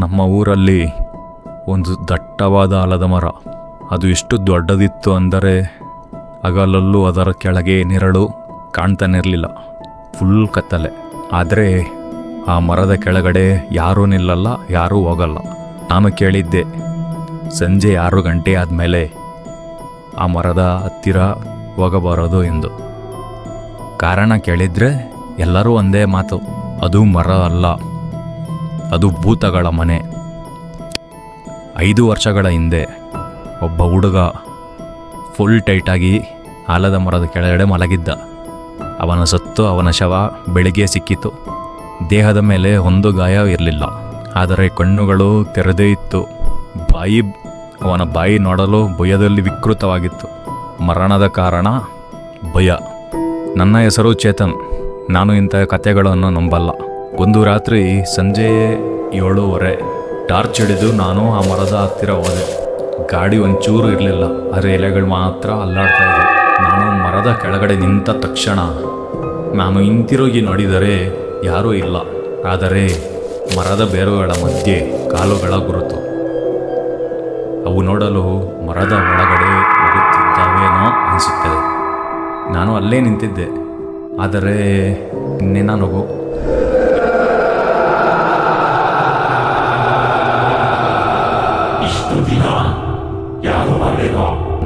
ನಮ್ಮ ಊರಲ್ಲಿ ಒಂದು ದಟ್ಟವಾದ ಆಲದ ಮರ. ಅದು ಎಷ್ಟು ದೊಡ್ಡದಿತ್ತು ಅಂದರೆ ಹಗಲಲ್ಲೂ ಅದರ ಕೆಳಗೆ ನೆರಳು ಕಾಣ್ತಾನೆ ಇರಲಿಲ್ಲ ಫುಲ್ ಕತ್ತಲೆ. ಆದರೆ ಆ ಮರದ ಕೆಳಗಡೆ ಯಾರೂ ನಿಲ್ಲಲ್ಲ, ಯಾರೂ ಹೋಗಲ್ಲ. ನಾನು ಕೇಳಿದ್ದೆ, ಸಂಜೆ ಆರು ಗಂಟೆ ಆದಮೇಲೆ ಆ ಮರದ ಹತ್ತಿರ ಹೋಗಬಾರದು ಎಂದು. ಕಾರಣ ಕೇಳಿದರೆ ಎಲ್ಲರೂ ಒಂದೇ ಮಾತು, ಅದು ಮರ ಅಲ್ಲ. ಅದು ಭೂತಗಳ ಮನೆ. ಐದು ವರ್ಷಗಳ ಹಿಂದೆ ಒಬ್ಬ ಹುಡುಗ ಫುಲ್ ಟೈಟಾಗಿ ಆಲದ ಮರದ ಕೆಳಗಡೆ ಮಲಗಿದ್ದ. ಅವನ ಸತ್ತು, ಅವನ ಶವ ಬೆಳಿಗ್ಗೆ ಸಿಕ್ಕಿತು. ದೇಹದ ಮೇಲೆ ಒಂದು ಗಾಯ ಇರಲಿಲ್ಲ. ಆದರೆ ಕಣ್ಣುಗಳು ತೆರೆದೇ ಇತ್ತು. ಬಾಯಿ, ಅವನ ಬಾಯಿ ನೋಡಲು ಭಯದಲ್ಲಿ ವಿಕೃತವಾಗಿತ್ತು. ಮರಣದ ಕಾರಣ ಭಯ. ನನ್ನ ಹೆಸರು ಚೇತನ್. ನಾನು ಇಂಥ ಕಥೆಗಳನ್ನು ನಂಬಲ್ಲ. ಒಂದು ರಾತ್ರಿ ಸಂಜೆ ಏಳೂವರೆ, ಟಾರ್ಚ್ ಹಿಡಿದು ನಾನು ಆ ಮರದ ಹತ್ತಿರ ಹೋದೆ. ಗಾಡಿ ಒಂಚೂರು ಇರಲಿಲ್ಲ, ಆದರೆ ಎಲೆಗಳು ಮಾತ್ರ ಅಲ್ಲಾಡ್ತಾ ಇದ್ದೆ ನಾನು ಮರದ ಕೆಳಗಡೆ ನಿಂತ ತಕ್ಷಣ, ನಾನು ಹಿಂತಿರುಗಿ ನೋಡಿದರೆ ಯಾರೂ ಇಲ್ಲ, ಆದರೆ ಮರದ ಬೇರುಗಳ ಮಧ್ಯೆ ಕಾಲುಗಳ ಗುರುತು. ಅವು ನೋಡಲು ಮರದ ಒಳಗಡೆ ಹೋಗುತ್ತಿದ್ದಾವೇನೋ ಅನಿಸುತ್ತದೆ. ನಾನು ಅಲ್ಲೇ ನಿಂತಿದ್ದೆ, ಆದರೆ ಇನ್ನೇನ ನಗು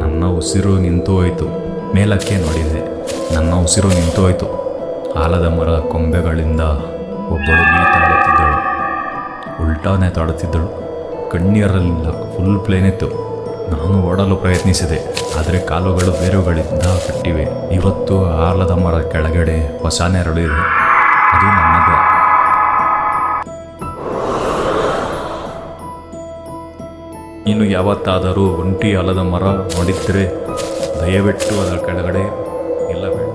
ನನ್ನ ಉಸಿರು ನಿಂತು ಹೋಯಿತು. ಮೇಲಕ್ಕೆ ನೋಡಿದೆ. ನನ್ನ ಉಸಿರು ನಿಂತು ಹೋಯಿತು. ಆಲದ ಮರ ಕೊಂಬೆಗಳಿಂದ ಒಬ್ಬಳು ನೇತಾಡುತ್ತಿದ್ದಳು ಉಲ್ಟಾನೆ ತಾಡುತ್ತಿದ್ದಳು ಕಣ್ಣೀರಲಿಲ್ಲ ಫುಲ್ ಪ್ಲೇನ್ ಇತ್ತು. ನಾನು ಓಡಲು ಪ್ರಯತ್ನಿಸಿದೆ. ಆದರೆ ಕಾಲುಗಳು ಬೇರುಗಳಿಂದ ಕಟ್ಟಿವೆ. ಇವತ್ತು ಆಲದ ಮರ ಕೆಳಗಡೆ ಹೊಸ ನೆರಳು ಇದೆ. ಅದು ನನ್ನದೇ. ಇನ್ನು ಯಾವತ್ತಾದರೂ ಒಂಟಿ ಆಲದ ಮರ ನೋಡಿದ್ರೆ ದಯವಿಟ್ಟು ಅದರ ಕೆಳಗಡೆ ನಿಲ್ಲಬೇಡ.